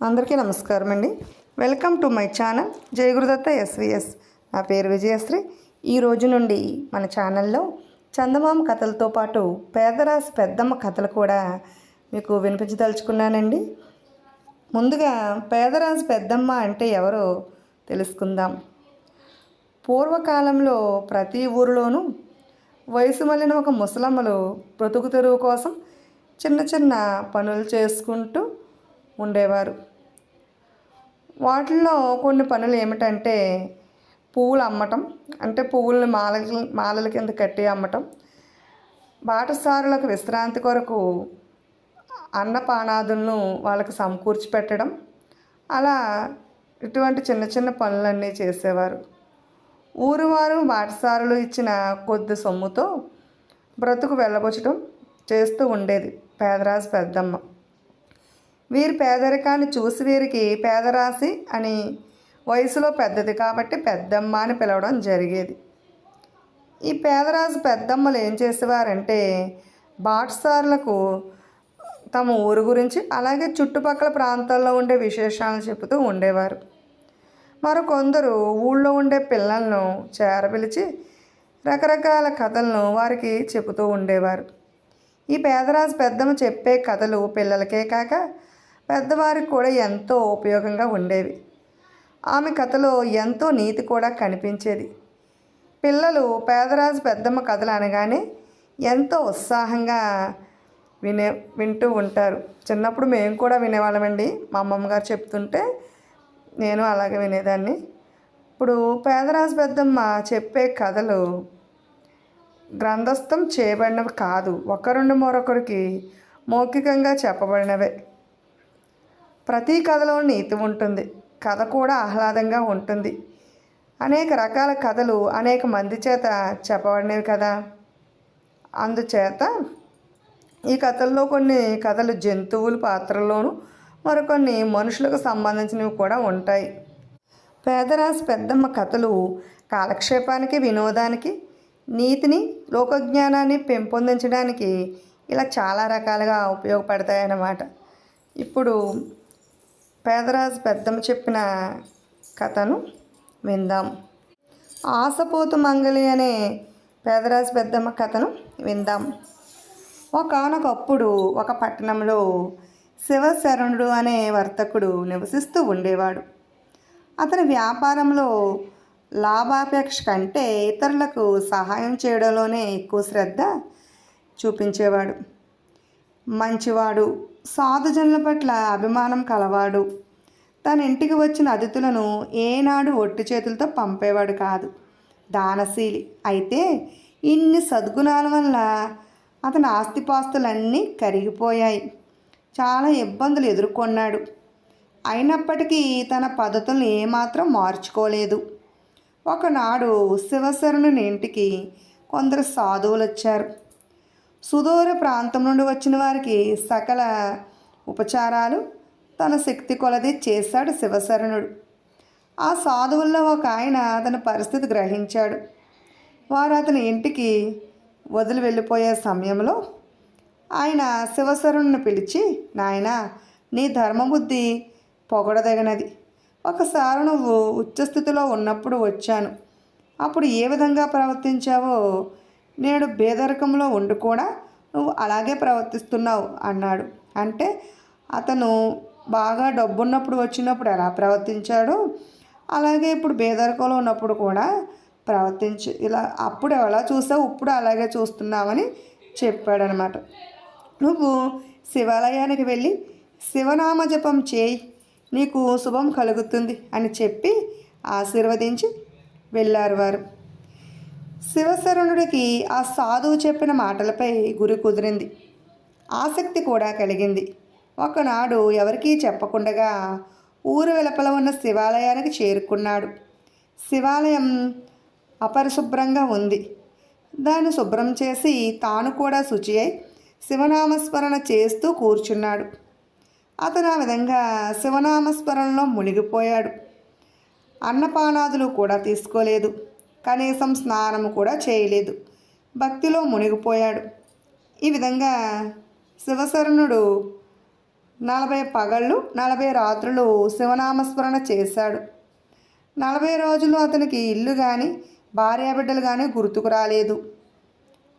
అందరికీ నమస్కారం అండి. Welcome to my channel Jayagurudatta SVS. నా పేరు విజయశ్రీ. ఈ రోజు నుండి మన ఛానల్లో చందమామ కథలతో పాటు పేదరాశి పెద్దమ్మ కథలు కూడా మీకు వినిపించదలుచుకున్నానండి. ముందుగా పేదరాశి పెద్దమ్మ అంటే ఎవరో తెలుసుకుందాం. పూర్వకాలంలో ప్రతి ఊరిలోనూ వయసు మళ్ళిన ఒక ముసలమ్మలు బ్రతుకు తెరువు కోసం చిన్న చిన్న పనులు చేసుకుంటూ ఉండేవారు. వాటిల్లో కొన్ని పనులు ఏమిటంటే పువ్వులు అమ్మటం అంటే పువ్వులను మాల మాలల కింద కట్టి అమ్మటం. బాటసారులకు విశ్రాంతి కొరకు అన్నపానాదులను వాళ్ళకి సమకూర్చి పెట్టడం. అలా ఇటువంటి చిన్న చిన్న పనులన్నీ చేసేవారు. ఊరువారు బాటసారులు ఇచ్చిన కొద్ది సొమ్ముతో బ్రతుకు వెళ్ళబుచ్చడం చేస్తూ ఉండేది. పేదరాజు పెద్దమ్మ. వీరి పేదరికాన్ని చూసి వీరికి పేదరాశి అని వయసులో పెద్దది కాబట్టి పెద్దమ్మ అని పిలవడం జరిగేది. ఈ పేదరాజు పెద్దమ్మలు ఏం చేసేవారంటే బాటసార్లకు తమ ఊరు గురించి అలాగే చుట్టుపక్కల ప్రాంతాల్లో ఉండే విశేషాలను చెబుతూ ఉండేవారు. మరికొందరు ఊళ్ళో ఉండే పిల్లలను చేరపిలిచి రకరకాల కథలను వారికి చెబుతూ ఉండేవారు. ఈ పేదరాజు పెద్దమ్మ చెప్పే కథలు పిల్లలకే కాక పెద్దవారికి కూడా ఎంతో ఉపయోగంగా ఉండేవి. ఆమె కథలో ఎంతో నీతి కూడా కనిపించేది. పిల్లలు పేదరాజు పెద్దమ్మ కథలు అనగానే ఎంతో ఉత్సాహంగా వినే వింటూ ఉంటారు. చిన్నప్పుడు మేము కూడా వినేవాళ్ళమండి. మా అమ్మమ్మ గారు చెప్తుంటే నేను అలాగే వినేదాన్ని. ఇప్పుడు పేదరాజు పెద్దమ్మ చెప్పే కథలు గ్రంథస్థం చేయబడినవి కాదు. ఒకరుండి మరొకరికి మౌఖికంగా చెప్పబడినవే. ప్రతి కథలో నీతి ఉంటుంది. కథ కూడా ఆహ్లాదంగా ఉంటుంది. అనేక రకాల కథలు అనేక మంది చేత చెప్పబడినవి కదా. అందుచేత ఈ కథల్లో కొన్ని కథలు జంతువుల పాత్రల్లోనూ మరికొన్ని మనుషులకు సంబంధించినవి కూడా ఉంటాయి. పేదరాశి పెద్దమ్మ కథలు కాలక్షేపానికి వినోదానికి నీతిని లోకజ్ఞానాన్ని పెంపొందించడానికి ఇలా చాలా రకాలుగా ఉపయోగపడతాయన్నమాట. ఇప్పుడు పేదరాజు పెద్దమ్మ చెప్పిన కథను విందాం. ఆశపోతు మంగళి అనే పేదరాజు పెద్దమ్మ కథను విందాం. ఒకనొకప్పుడు ఒక పట్టణంలో శివశరణుడు అనే వర్తకుడు నివసిస్తూ ఉండేవాడు. అతని వ్యాపారంలో లాభాపేక్ష కంటే ఇతరులకు సహాయం చేయడంలోనే ఎక్కువ శ్రద్ధ చూపించేవాడు. మంచివాడు. సాధుజనుల పట్ల అభిమానం కలవాడు. తన ఇంటికి వచ్చిన అతిథులను ఏనాడు ఒట్టి చేతులతో పంపేవాడు కాదు. దానశీలి. అయితే ఇన్ని సద్గుణాల వల్ల అతని ఆస్తిపాస్తులన్నీ కరిగిపోయాయి. చాలా ఇబ్బందులు ఎదుర్కొన్నాడు. అయినప్పటికీ తన పద్ధతులను ఏమాత్రం మార్చుకోలేదు. ఒకనాడు శివశరణుని ఇంటికి కొందరు సాధువులు వచ్చారు సుదూర ప్రాంతం నుండి వచ్చిన వారికి సకల ఉపచారాలు తన శక్తి కొలది చేశాడు శివశరణుడు. ఆ సాధువుల్లో ఒక ఆయన అతని పరిస్థితి గ్రహించాడు. వారు అతని ఇంటికి వదిలి వెళ్ళిపోయే సమయంలో ఆయన శివశరణుని పిలిచి నాయన నీ ధర్మబుద్ధి పొగడదగినది. ఒకసారి నువ్వు ఉచ్చస్థితిలో ఉన్నప్పుడు వచ్చాను. అప్పుడు ఏ విధంగా ప్రవర్తించావో నేడు బేదరకంలో ఉండి కూడా నువ్వు అలాగే ప్రవర్తిస్తున్నావు అన్నాడు. అంటే అతను బాగా డబ్బున్నప్పుడు వచ్చినప్పుడు ఎలా ప్రవర్తించాడో? అలాగే ఇప్పుడు బేదరకంలో ఉన్నప్పుడు కూడా ప్రవర్తించి ఇలా అప్పుడు ఎలా చూసావు? ఇప్పుడు అలాగే చూస్తున్నామని చెప్పాడనమాట. నువ్వు శివాలయానికి వెళ్ళి శివనామ జపం చేయి నీకు శుభం కలుగుతుంది అని చెప్పి ఆశీర్వదించి వెళ్ళారు వారు. శివశరణుడికి ఆ సాధువు చెప్పిన మాటలపై గురి కుదిరింది. ఆసక్తి కూడా కలిగింది. ఒకనాడు ఎవరికీ చెప్పకుండగా ఊరు వెలుపల ఉన్న శివాలయానికి చేరుకున్నాడు. శివాలయం అపరిశుభ్రంగా ఉంది. దాన్ని శుభ్రం చేసి తాను కూడా శుచి అయి శివనామస్మరణ చేస్తూ కూర్చున్నాడు. అతను ఆ విధంగా శివనామస్మరణలో మునిగిపోయాడు. అన్నపానాదులు కూడా తీసుకోలేదు. కనీసం స్నానం కూడా చేయలేదు. భక్తిలో మునిగిపోయాడు. ఈ విధంగా శివశరణుడు నలభై పగళ్ళు నలభై రాత్రులు శివనామస్మరణ చేశాడు. నలభై రోజులు అతనికి ఇల్లు కానీ భార్యాబిడ్డలు కానీ గుర్తుకు రాలేదు.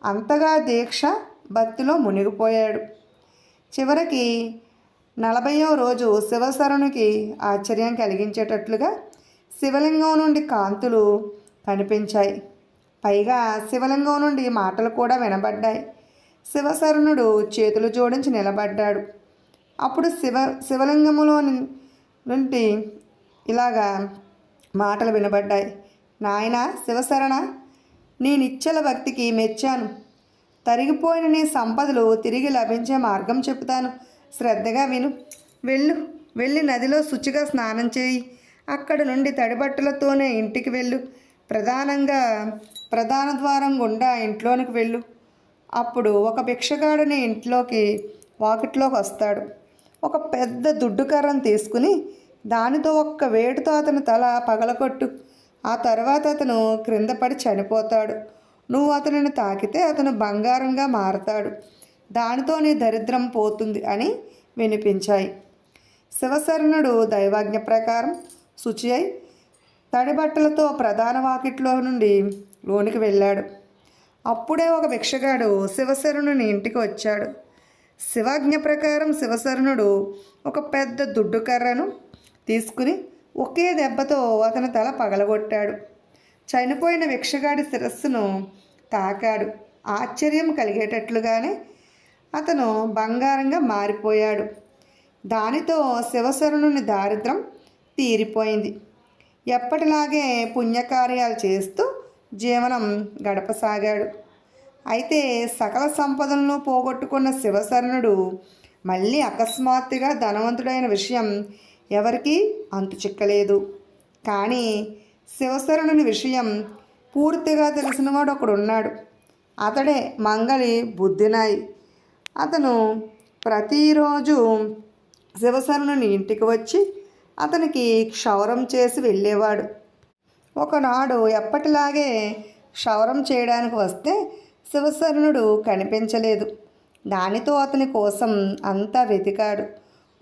అంతగా దీక్ష భక్తిలో మునిగిపోయాడు. చివరికి నలభయో రోజు శివశరణుకి ఆశ్చర్యం కలిగించేటట్లుగా శివలింగం నుండి కాంతులు కనిపించాయి. పైగా శివలింగం నుండి మాటలు కూడా వినబడ్డాయి. శివశరణుడు చేతులు జోడించి నిలబడ్డాడు. అప్పుడు శివ శివలింగములో నుండి ఇలాగా మాటలు వినబడ్డాయి. నాయన శివశరణ నీ నిచ్చల భక్తికి మెచ్చాను. తరిగిపోయిన నీ సంపదలు తిరిగి లభించే మార్గం చెప్తాను శ్రద్ధగా విను. వెళ్ళు. వెళ్ళి నదిలో శుచిగా స్నానం చేయి. అక్కడ నుండి తడిబట్టలతోనే ఇంటికి వెళ్ళు. ప్రధానంగా ప్రధాన ద్వారం గుండా ఇంట్లోనికి వెళ్ళు. అప్పుడు ఒక భిక్షగాడిని ఇంట్లోకి వాకిట్లోకి వస్తాడు. ఒక పెద్ద దుడ్డుకర్రను తీసుకుని దానితో ఒక్క వేటుతో అతని తల పగలకొట్టు ఆ తర్వాత అతను క్రింద పడి చనిపోతాడు. నువ్వు అతనిని తాకితే అతను బంగారంగా మారతాడు. దానితో నీ దరిద్రం పోతుంది అని వినిపించాయి. శివశరణుడు దైవాజ్ఞ ప్రకారం శుచి అయి తడి బట్టలతో ప్రధాన వాకిట్లో నుండి లోనికి వెళ్ళాడు. అప్పుడే ఒక భిక్షగాడు శివశరణుని ఇంటికి వచ్చాడు. శివాజ్ఞ ప్రకారం శివశరణుడు ఒక పెద్ద దుడ్డు కర్రను తీసుకుని ఒకే దెబ్బతో అతని తల పగలగొట్టాడు. చనిపోయిన భిక్షగాడి శిరస్సును తాకాడు. ఆశ్చర్యం కలిగేటట్లుగానే అతను బంగారంగా మారిపోయాడు. దానితో శివశరణుని దారిద్రం తీరిపోయింది. ఎప్పటిలాగే పుణ్యకార్యాలు చేస్తూ జీవనం గడపసాగాడు. అయితే సకల సంపదలను పోగొట్టుకున్న శివశరణుడు మళ్ళీ అకస్మాత్తుగా ధనవంతుడైన విషయం ఎవరికీ అంతు చిక్కలేదు. కానీ శివశరణుని విషయం పూర్తిగా తెలిసినవాడు ఒకడున్నాడు. అతడే మంగళి బుద్ధినాయి. అతను ప్రతిరోజు శివశరణుని ఇంటికి వచ్చి అతనికి క్షౌరం చేసి వెళ్ళేవాడు. ఒకనాడు ఎప్పటిలాగే క్షౌరం చేయడానికి వస్తే శివశరణుడు కనిపించలేదు. దానితో అతని కోసం అంతా వెతికాడు.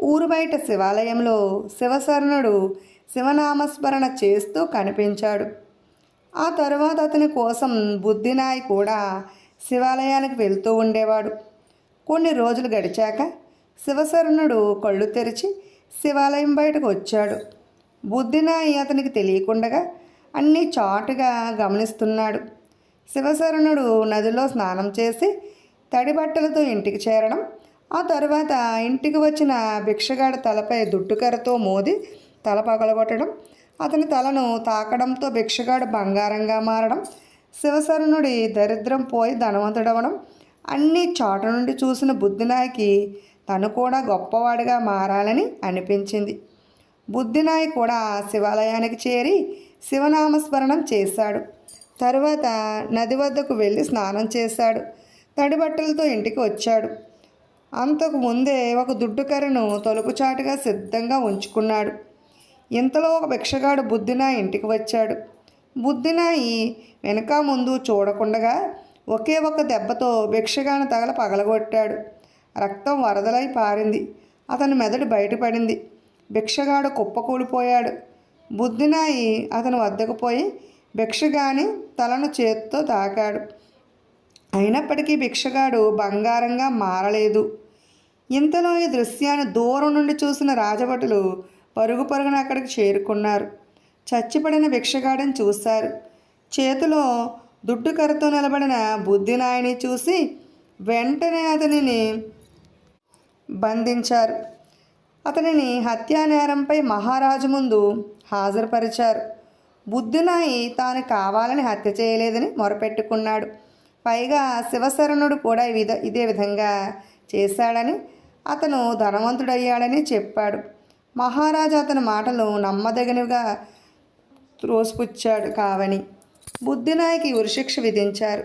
ఊరు బయట శివాలయంలో శివశరణుడు శివనామస్మరణ చేస్తూ కనిపించాడు. ఆ తరువాత అతని కోసం బుద్ధినాయ్ కూడా శివాలయానికి వెళ్తూ ఉండేవాడు. కొన్ని రోజులు గడిచాక శివశరణుడు కళ్ళు తెరిచి శివాలయం బయటకు వచ్చాడు. బుద్ధినాయి అతనికి తెలియకుండగా అన్నీ చాటుగా గమనిస్తున్నాడు. శివశరణుడు నదిలో స్నానం చేసి తడి బట్టలతో ఇంటికి చేరడం ఆ తరువాత ఇంటికి వచ్చిన భిక్షగాడి తలపై దుట్టుకర్రతో మోది తల పగలగొట్టడం అతని తలను తాకడంతో భిక్షగాడు బంగారంగా మారడం శివశరణుడి దరిద్రం పోయి ధనవంతుడవడం అన్నీ చాటు నుండి చూసిన బుద్ధినాయకి తను కూడా గొప్పవాడిగా మారాలని అనిపించింది. బుద్ధినాయి కూడా శివాలయానికి చేరి శివనామస్మరణం చేశాడు. తరువాత నది వద్దకు వెళ్ళి స్నానం చేశాడు. తడి బట్టలతో ఇంటికి వచ్చాడు. అంతకు ముందే ఒక దుడ్డు కర్రను సిద్ధంగా ఉంచుకున్నాడు. ఇంతలో ఒక భిక్షగాడు బుద్ధినా ఇంటికి వచ్చాడు. బుద్ధినాయి వెనక ముందు చూడకుండగా ఒకే ఒక దెబ్బతో భిక్షగాను తగల పగలగొట్టాడు. రక్తం వరదలై పారింది. అతని మెదడు బయటపడింది. భిక్షగాడు కుప్పకూలిపోయాడు. బుద్ధినాయి అతను వద్దకు పోయి భిక్షగాని తలను చేత్తో తాకాడు. అయినప్పటికీ భిక్షగాడు బంగారంగా మారలేదు. ఇంతలో ఈ దృశ్యాన్ని దూరం నుండి చూసిన రాజభటులు పరుగు పరుగున అక్కడికి చేరుకున్నారు. చచ్చిపడిన భిక్షగాడిని చూశారు. చేతిలో దుడ్డు కర్రతో నిలబడిన బుద్ధినాయని చూసి వెంటనే అతనిని బంధించారు. అతనిని హత్యా నేరంపై మహారాజు ముందు హాజరుపరిచారు. బుద్ధునాయి తాను కావాలని హత్య చేయలేదని మొరపెట్టుకున్నాడు. పైగా శివశరణుడు కూడా విధ ఇదే విధంగా చేశాడని అతను ధనవంతుడయ్యాడని చెప్పాడు. మహారాజు అతని మాటలు నమ్మదగినవిగా త్రోసిపుచ్చాడు కావని బుద్ధినాయకి ఉరిశిక్ష విధించారు.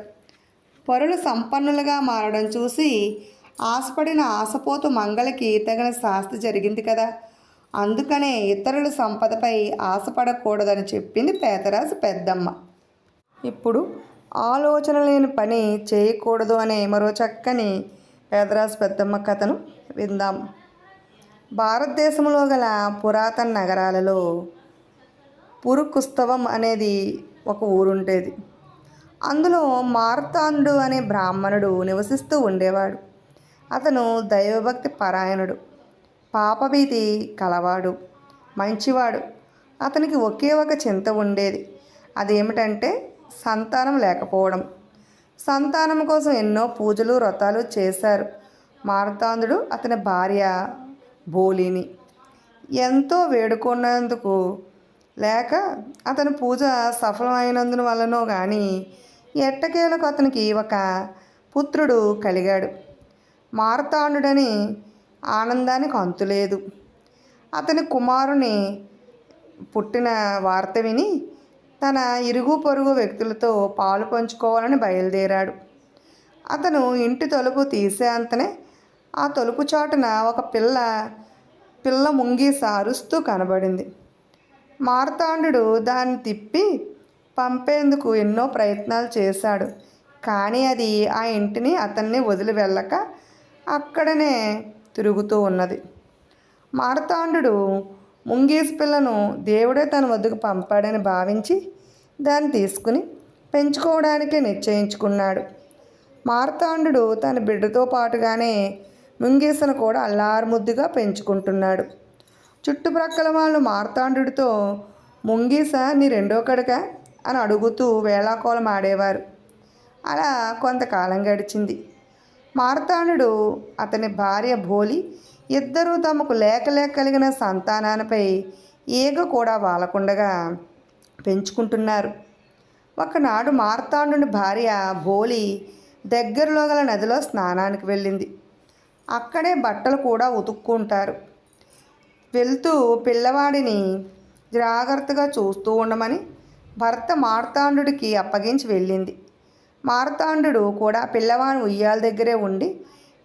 పరులు సంపన్నులుగా మారడం చూసి ఆశపడిన ఆశపోతు మంగళకి తగిన శాస్తి జరిగింది కదా. అందుకనే ఇతరుల సంపదపై ఆశపడకూడదని చెప్పింది పేదరాజు పెద్దమ్మ. ఇప్పుడు ఆలోచన లేని పని చేయకూడదు అనే మరో చక్కని పేదరాజు పెద్దమ్మ కథను విందాం. భారతదేశంలో గల పురాతన నగరాలలో పురుకుస్తవం అనేది ఒక ఊరుండేది. అందులో మార్తాండు అనే బ్రాహ్మణుడు నివసిస్తూ ఉండేవాడు. అతను దైవభక్తి పరాయణుడు. పాపభీతి కలవాడు మంచివాడు. అతనికి ఒకే ఒక చింత ఉండేది. అదేమిటంటే సంతానం లేకపోవడం. సంతానం కోసం ఎన్నో పూజలు వ్రతాలు చేశారు. మార్తాంధుడు అతని భార్య బోలిని. ఎంతో వేడుకున్నందుకు లేక అతని పూజ సఫలమైనందున వలనో కానీ ఎట్టకేలకు అతనికి ఒక పుత్రుడు కలిగాడు. మారతాండుడని ఆనందానికి అంతులేదు. అతని కుమారుని పుట్టిన వార్త విని తన ఇరుగు పొరుగు వ్యక్తులతో పాలు పంచుకోవాలని బయలుదేరాడు. అతను ఇంటి తలుపు తీసేంతనే ఆ తలుపు చాటున ఒక పిల్ల పిల్ల ముంగీస అరుస్తూ కనబడింది. మార్తాండు దాన్ని తిప్పి పంపేందుకు ఎన్నో ప్రయత్నాలు చేశాడు. కానీ అది ఆ ఇంటిని అతన్ని వదిలి వెళ్ళక అక్కడనే తిరుగుతూ ఉన్నది. మార్తాండు ముంగీస్ పిల్లను దేవుడే తన వద్దకు పంపాడని భావించి దాన్ని తీసుకుని పెంచుకోవడానికే నిశ్చయించుకున్నాడు. మార్తాండు తన బిడ్డతో పాటుగానే ముంగీసను కూడా అల్లారుముద్దుగా పెంచుకుంటున్నాడు. చుట్టుప్రక్కల వాళ్ళు మార్తాండుడితో ముంగీస నీ రెండో కడక? అని అడుగుతూ వేళాకోలం ఆడేవారు. అలా కొంతకాలం గడిచింది. మార్తాండు అతని భార్య భోలి ఇద్దరూ తమకు లేక లేక కలిగిన సంతానానిపై ఈగ కూడా వాలకుండగా పెంచుకుంటున్నారు. ఒకనాడు మార్తాండుని భార్య భోలి దగ్గరలో గల నదిలో స్నానానికి వెళ్ళింది. అక్కడే బట్టలు కూడా ఉతుక్కుంటారు వెళ్తూ పిల్లవాడిని జాగ్రత్తగా చూస్తూ ఉండమని భర్త మార్తాండుడికి అప్పగించి వెళ్ళింది. మార్తాండు కూడా పిల్లవాని ఉయ్యాల దగ్గరే ఉండి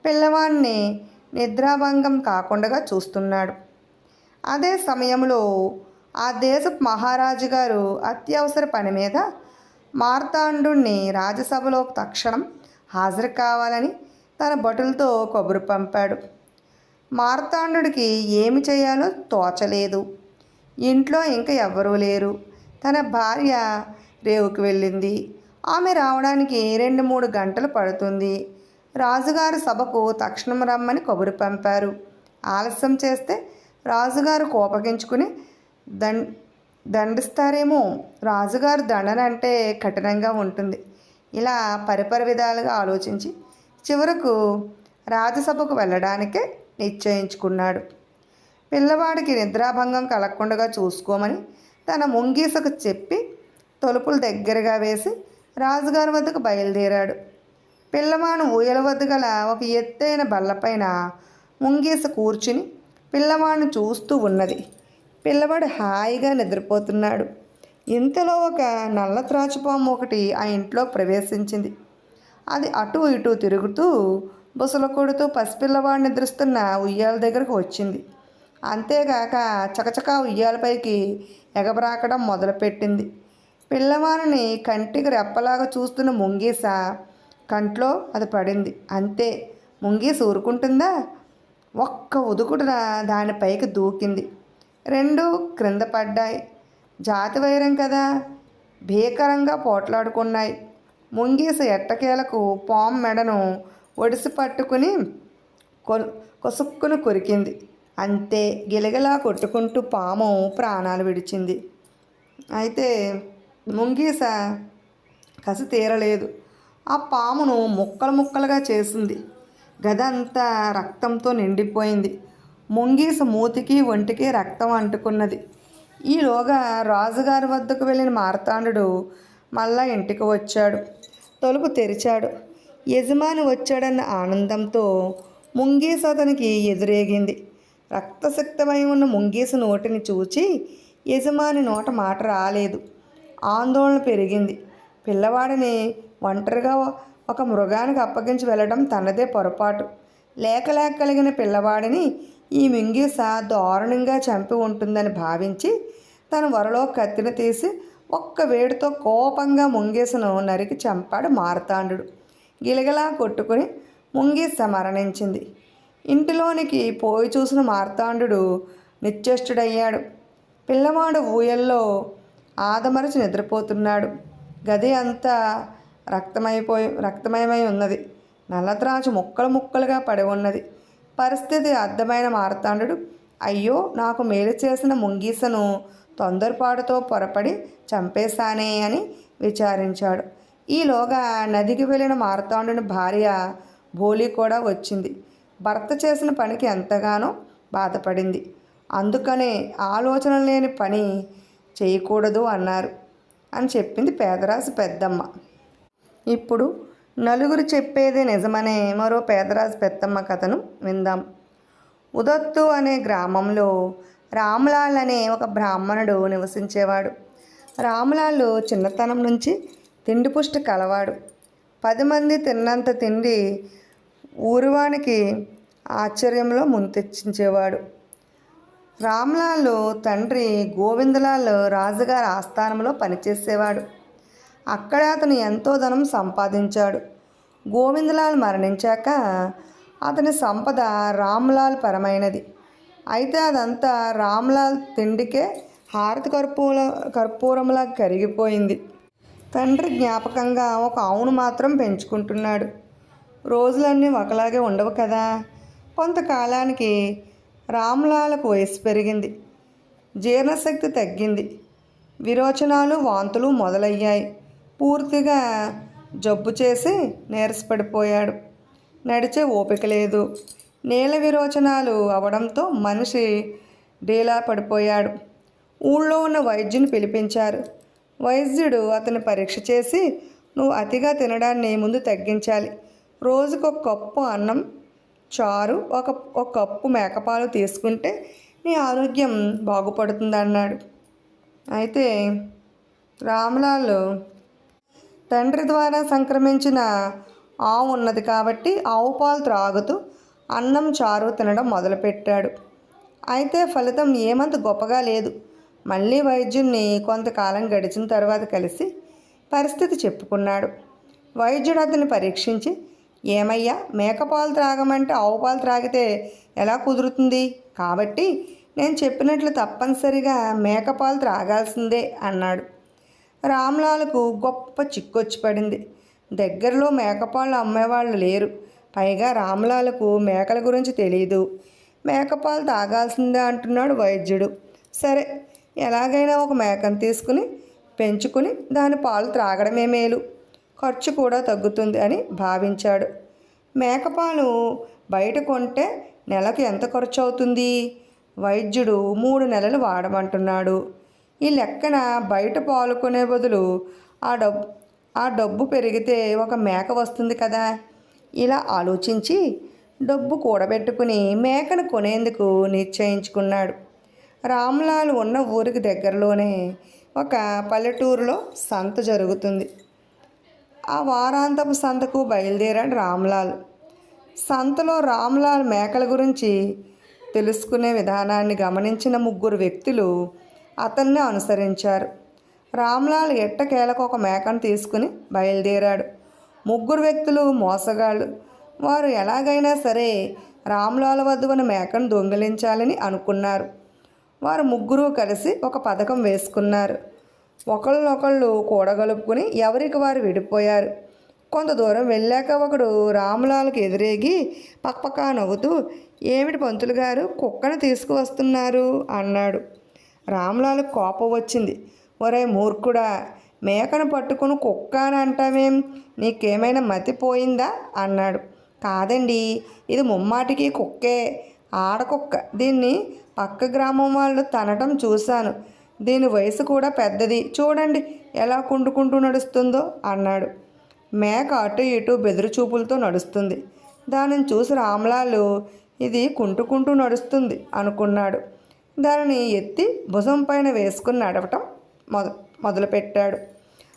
పిల్లవాడిని నిద్రాభంగం కాకుండా చూస్తున్నాడు. అదే సమయంలో ఆ దేశపు మహారాజు గారు అత్యవసర పని మీద మార్తాండుణ్ణి రాజ్యసభలో తక్షణం హాజరు కావాలని తన భటులతో కబురు పంపాడు. మార్తాండుడికి ఏమి చేయాలో తోచలేదు. ఇంట్లో ఇంకా ఎవ్వరూ లేరు. తన భార్య రేవుకు వెళ్ళింది. ఆమె రావడానికి రెండు మూడు గంటలు పడుతుంది. రాజుగారు సభకు తక్షణం రమ్మని కబురు పంపారు. ఆలస్యం చేస్తే రాజుగారు కోపగించుకుని దండ్ దండిస్తారేమో రాజుగారు దండన అంటే కఠినంగా ఉంటుంది ఇలా పరిపర విధాలుగా ఆలోచించి చివరకు రాజసభకు వెళ్ళడానికే నిశ్చయించుకున్నాడు. పిల్లవాడికి నిద్రాభంగం కలగకుండా చూసుకోమని తన ముంగీసకు చెప్పి తలుపులు దగ్గరగా వేసి రాజుగారి వద్దకు బయలుదేరాడు. పిల్లవాడు ఊయల వద్ద గల ఒక ఎత్తైన బల్లపైన ముంగీస కూర్చుని పిల్లవాడిని చూస్తూ ఉన్నది. పిల్లవాడు హాయిగా నిద్రపోతున్నాడు. ఇంతలో ఒక నల్ల త్రాచుపాము ఒకటి ఆ ఇంట్లో ప్రవేశించింది. అది అటు ఇటు తిరుగుతూ బుసల కొడుతూ పసిపిల్లవాడు నిద్రిస్తున్న ఉయ్యాల దగ్గరకు వచ్చింది. అంతేగాక చకచకా ఉయ్యాలపైకి ఎగబ్రాకడం మొదలుపెట్టింది. పిల్లవాణిని కంటికి రెప్పలాగా చూస్తున్న ముంగీస కంట్లో అది పడింది. అంతే. ముంగీస ఊరుకుంటుందా? ఒక్క ఉదుకుడున దానిపైకి దూకింది. రెండు క్రింద పడ్డాయి. జాతి వైరం కదా. భీకరంగా పోట్లాడుకున్నాయి. ముంగీస ఎట్టకేలకు పాము మెడను ఒడిసి పట్టుకుని కొసుక్కును కొరికింది. అంతే. గిలగిలా కొట్టుకుంటూ పాము ప్రాణాలు విడిచింది. అయితే ముంగీస కసి తీరలేదు. ఆ పామును ముక్కలు ముక్కలుగా చేసింది. గదంతా రక్తంతో నిండిపోయింది. ముంగీస మూతికి ఒంటికి రక్తం అంటుకున్నది. ఈలోగా రాజుగారి వద్దకు వెళ్ళిన మార్తాండు మళ్ళా ఇంటికి వచ్చాడు. తలుపు తెరిచాడు. యజమాని వచ్చాడన్న ఆనందంతో ముంగీస అతనికి ఎదురేగింది. రక్తసిక్తమై ఉన్న ముంగీస నోటిని చూచి యజమాని నోట మాట రాలేదు. ఆందోళన పెరిగింది. పిల్లవాడిని ఒంటరిగా ఒక మృగానికి అప్పగించి వెళ్ళడం తనదే పొరపాటు. లేక లేక కలిగిన పిల్లవాడిని ఈ మింగిస దారుణంగా చంపి ఉంటుందని భావించి తన వరలో కత్తిని తీసి ఒక్క వేడితో కోపంగా ముంగీసను నరికి చంపాడు మార్తాండు. గిలగిలా కొట్టుకుని ముంగీస మరణించింది. ఇంటిలోనికి పోయి చూసిన మార్తాండు నిశ్చేష్టుడయ్యాడు. పిల్లవాడు ఊయల్లో ఆదమరచి నిద్రపోతున్నాడు. గది అంతా రక్తమైపోయి రక్తమయమై ఉన్నది. నల్లత్రాచు ముక్కలు ముక్కలుగా పడి ఉన్నది. పరిస్థితి అర్థమైన మార్తాండు అయ్యో నాకు మేలు చేసిన ముంగీసను తొందరపాటుతో పొరపడి చంపేశానే అని విచారించాడు. ఈలోగా నదికి వెళ్ళిన మారతాండుని భార్య బోలి కూడా వచ్చింది. భర్త చేసిన పనికి ఎంతగానో బాధపడింది. అందుకనే ఆలోచన లేని పని చేయకూడదు అన్నారు అని చెప్పింది పేదరాశి పెద్దమ్మ. ఇప్పుడు నలుగురు చెప్పేది నిజమనే మరో పేదరాజు పెద్దమ్మ కథను విందాం. ఉదత్తు అనే గ్రామంలో రామ్లాల్ అనే ఒక బ్రాహ్మణుడు నివసించేవాడు. రామ్లాల్ చిన్నతనం నుంచి తిండి పుష్టి కలవాడు. పది మంది తిన్నంత తిండి ఊరివానికి ఆశ్చర్యంలో ముంతెచ్చించేవాడు. రామ్లాల్ తండ్రి గోవిందలాల్ రాజుగారి ఆస్థానంలో పనిచేసేవాడు. అక్కడ అతను ఎంతో ధనం సంపాదించాడు. గోవిందలాల్ మరణించాక అతని సంపద రామ్లాల్ పరమైనది. అయితే అదంతా రామ్లాల్ తిండికే హారతి కర్పూర కర్పూరంలా కరిగిపోయింది. తండ్రి జ్ఞాపకంగా ఒక ఆవును మాత్రం పెంచుకుంటున్నాడు. రోజులన్నీ ఒకలాగే ఉండవు కదా. కొంతకాలానికి రామ్లాలకు వయసు పెరిగింది. జీర్ణశక్తి తగ్గింది. విరోచనాలు వాంతులు మొదలయ్యాయి. పూర్తిగా జబ్బు చేసి నీరసపడిపోయాడు. నడిచే ఓపిక లేదు. నీల విరోచనాలు అవడంతో మనిషి డీలా పడిపోయాడు. ఊళ్ళో ఉన్న వైద్యుని పిలిపించారు. వైద్యుడు అతని పరీక్ష చేసి నువ్వు అతిగా తినడాన్ని ముందు తగ్గించాలి. రోజుకు కప్పు అన్నం చారు ఒక ఒక కప్పు మేకపాలు తీసుకుంటే నీ ఆరోగ్యం బాగుపడుతుంది అన్నాడు అయితే రామ్లాల్ తండ్రి ద్వారా సంక్రమించిన ఆవు ఉన్నది కాబట్టి ఆవు పాలు త్రాగుతూ అన్నం చారు తినడం మొదలుపెట్టాడు. అయితే ఫలితం ఏమంత గొప్పగా లేదు. మళ్ళీ వైద్యుణ్ణి కొంతకాలం గడిచిన తర్వాత కలిసి పరిస్థితి చెప్పుకున్నాడు. వైద్యుడు అతన్ని పరీక్షించి ఏమయ్యా? మేకపాలు త్రాగమంటే ఆవు పాలు త్రాగితే ఎలా కుదురుతుంది? కాబట్టి నేను చెప్పినట్లు తప్పనిసరిగా మేకపాలు త్రాగాల్సిందే అన్నాడు. రామ్లాల్కు గొప్ప చిక్కొచ్చి పడింది. దగ్గరలో మేకపాలు అమ్మేవాళ్ళు లేరు. పైగా రామ్లాల్కు మేకల గురించి తెలియదు మేకపాలు తాగాల్సిందే అంటున్నాడు వైద్యుడు. సరే ఎలాగైనా ఒక మేకను తీసుకుని పెంచుకుని దాని పాలు త్రాగడమే మేలు. ఖర్చు కూడా తగ్గుతుంది అని భావించాడు. మేకపాలు బయట కొంటే నెలకు ఎంత ఖర్చు అవుతుంది వైద్యుడు మూడు నెలలు వాడమంటున్నాడు. ఈ లెక్కన బయట పాలు కొనే బదులు ఆ డబ్బు ఆ డబ్బు పెరిగితే ఒక మేక వస్తుంది కదా? ఇలా ఆలోచించి డబ్బు కూడబెట్టుకుని మేకను కొనేందుకు నిశ్చయించుకున్నాడు. రామ్లాల్ ఉన్న ఊరికి దగ్గరలోనే ఒక పల్లెటూరులో సంత జరుగుతుంది. ఆ వారాంతపు సంతకు బయలుదేరాడు రామ్లాల్. సంతలో రామ్లాల్ మేకల గురించి తెలుసుకునే విధానాన్ని గమనించిన ముగ్గురు వ్యక్తులు అతన్ని అనుసరించారు. రామ్లాల్ ఎట్టకేలకు ఒక మేకను తీసుకుని బయలుదేరాడు. ముగ్గురు వ్యక్తులు మోసగాళ్ళు. వారు ఎలాగైనా సరే రామ్లాల్ వద్ద ఉన్న మేకను దొంగిలించాలని అనుకున్నారు. వారు ముగ్గురు కలిసి ఒక పథకం వేసుకున్నారు. ఒకళ్ళనొకళ్ళు కూడగలుపుకుని ఎవరికి వారు విడిపోయారు. కొంత దూరం వెళ్ళాక ఒకడు రాములాలకు ఎదురేగి పక్కపక్క నవ్వుతూ ఏమిటి పంతులు గారు కుక్కను తీసుకువస్తున్నారు? అన్నాడు. రాములాలకు కోపం వచ్చింది. ఒరే మూర్ఖుడా మేకను పట్టుకుని కుక్క అని అంటామేం నీకేమైనా మతిపోయిందా అన్నాడు. కాదండి ఇది ముమ్మాటికి కుక్కే ఆడకుక్క. దీన్ని పక్క గ్రామం వాళ్ళు తనటం చూశాను. దీని వయసు కూడా పెద్దది. చూడండి ఎలా కుంటుకుంటూ నడుస్తుందో అన్నాడు. మేక అటు ఇటు బెదురు చూపులతో నడుస్తుంది. దానిని చూసి రామ్లాలు ఇది కుంటుకుంటూ నడుస్తుంది అనుకున్నాడు. దానిని ఎత్తి భుజం పైన వేసుకుని నడవటం మొద మొదలుపెట్టాడు.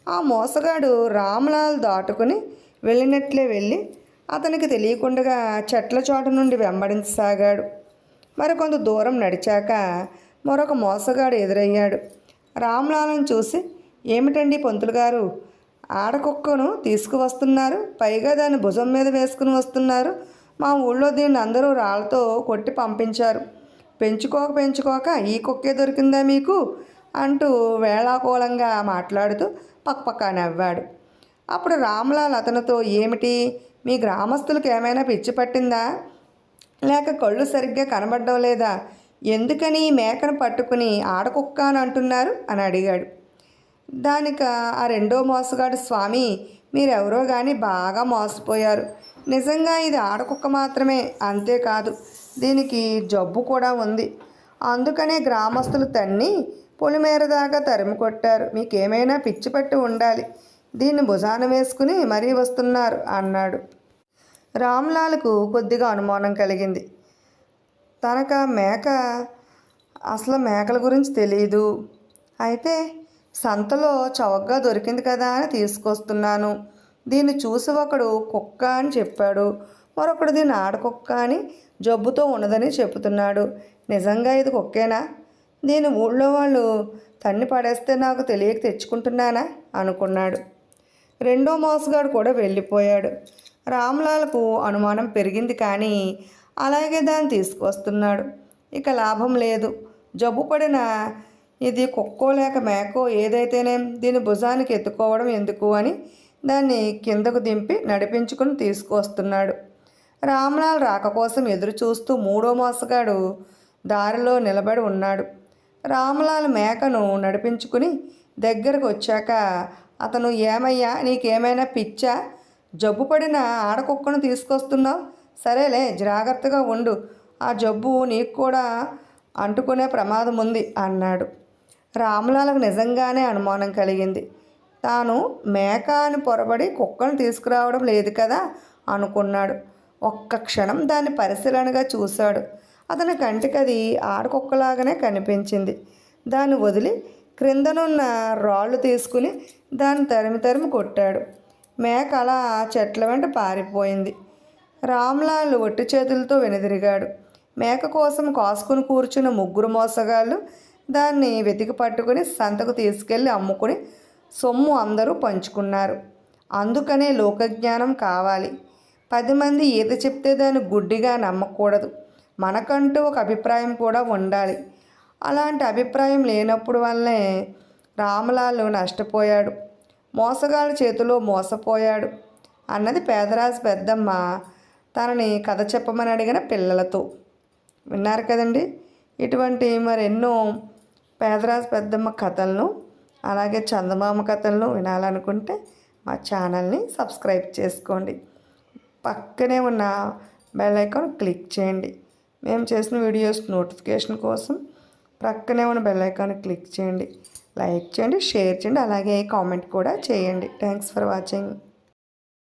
ఆ మోసగాడు రామ్లాల్ దాటుకుని వెళ్ళినట్లే వెళ్ళి అతనికి తెలియకుండా చెట్ల చోట నుండి వెంబడించసాగాడు. మరికొంత దూరం నడిచాక మరొక మోసగాడు ఎదురయ్యాడు. రామ్లాలను చూసి ఏమిటండి పంతులు గారు? ఆడకుక్కను తీసుకువస్తున్నారు పైగా దాన్ని భుజం మీద వేసుకుని వస్తున్నారు. మా ఊళ్ళో దీన్ని అందరూ రాళ్ళతో కొట్టి పంపించారు. పెంచుకోక పెంచుకోక ఈ కుక్కే దొరికిందా మీకు? అంటూ వేళాకోళంగా మాట్లాడుతూ పక్కపక్క నవ్వాడు. అప్పుడు రామ్లాల్ అతనితో ఏమిటి? మీ గ్రామస్తులకు ఏమైనా పిచ్చి పట్టిందా? లేక కళ్ళు సరిగ్గా కనబడడం లేదా? ఎందుకని మేకను పట్టుకుని ఆడకుక్క అని అంటున్నారు అని అడిగాడు. దానిక ఆ రెండో మోసగాడు స్వామి మీరెవరో కానీ బాగా మోసపోయారు. నిజంగా ఇది ఆడకుక్క మాత్రమే అంతేకాదు. దీనికి జబ్బు కూడా ఉంది. అందుకనే గ్రామస్తులు తన్ని పొలిమేర దాకా తరిమి కొట్టారు. మీకేమైనా పిచ్చి పట్టి ఉండాలి. దీన్ని భుజాన వేసుకుని మరీ వస్తున్నారు అన్నాడు. రామ్లాల్కు కొద్దిగా అనుమానం కలిగింది. తనకు ఆ మేక అసలు మేకల గురించి తెలియదు అయితే సంతలో చౌకగా దొరికింది కదా అని తీసుకొస్తున్నాను. దీన్ని చూసి ఒకడు కుక్క అని చెప్పాడు. మరొకడు దీన్ని ఆడకుక్క అని జబ్బుతో ఉన్నదని చెబుతున్నాడు. నిజంగా ఇది కుక్కేనా? దీని ఊళ్ళో వాళ్ళు తన్ని పడేస్తే నాకు తెలియక తెచ్చుకుంటున్నానా? అనుకున్నాడు. రెండో మోసగాడు కూడా వెళ్ళిపోయాడు. రామ్లాల్కు అనుమానం పెరిగింది కానీ అలాగే దాన్ని తీసుకొస్తున్నాడు. ఇక లాభం లేదు. జబ్బు పడిన ఇది కుక్కో లేక మేకో ఏదైతేనే దీని భుజానికి ఎత్తుకోవడం ఎందుకు అని దాన్ని కిందకు దింపి నడిపించుకుని తీసుకొస్తున్నాడు. రామ్లాల్ రాక కోసం ఎదురు చూస్తూ మూడో మోసగాడు దారిలో నిలబడి ఉన్నాడు. రామ్లాల్ మేకను నడిపించుకుని దగ్గరకు వచ్చాక అతను ఏమయ్యా నీకేమైనా పిచ్చా? జబ్బు పడిన ఆడకుక్కను తీసుకొస్తున్నావు? సరేలే జాగ్రత్తగా ఉండు. ఆ జబ్బు నీకు కూడా అంటుకునే ప్రమాదం ఉంది అన్నాడు. రామలాలకు నిజంగానే అనుమానం కలిగింది. తాను మేక అని పొరబడి కుక్కను తీసుకురావడం లేదు కదా అనుకున్నాడు. ఒక్క క్షణం దాన్ని పరిశీలనగా చూశాడు. అతని కంటికి అది ఆడకుక్కలాగానే కనిపించింది. దాన్ని వదిలి క్రిందనున్న రాళ్ళు తీసుకుని దాన్ని తరిమి తరిమి కొట్టాడు. మేక అలా చెట్ల వెంట పారిపోయింది. రామ్లాల్ ఒట్టి చేతులతో వెనుదిరిగాడు. మేక కోసం కాసుకుని కూర్చున్న ముగ్గురు మోసగాళ్ళు దాన్ని వెతికి పట్టుకుని సంతకు తీసుకెళ్ళి అమ్ముకుని సొమ్ము అందరూ పంచుకున్నారు. అందుకనే లోకజ్ఞానం కావాలి. పది మంది ఈత చెప్తే దాన్ని గుడ్డిగా నమ్మకూడదు. మనకంటూ ఒక అభిప్రాయం కూడా ఉండాలి. అలాంటి అభిప్రాయం లేనప్పుడు వల్లే రామలాలు నష్టపోయాడు. మోసగాళ్ళ చేతిలో మోసపోయాడు. అన్నది పేదరాజు పెద్దమ్మ తనని కథ చెప్పమని అడిగిన పిల్లలతో. విన్నారు కదండి? ఇటువంటి మరెన్నో పేదరాజు పెద్దమ్మ కథలను అలాగే చందమామ కథలను వినాలనుకుంటే మా ఛానల్ని సబ్స్క్రైబ్ చేసుకోండి. పక్కనే ఉన్న బెల్ ఐకాన్ క్లిక్ చేయండి. మేము చేసిన వీడియోస్ నోటిఫికేషన్ కోసం ప్రక్కనే ఉన్న బెల్ ఐకాన్ క్లిక్ చేయండి. లైక్ చేయండి షేర్ చేయండి అలాగే కామెంట్ కూడా చేయండి. Thanks for watching.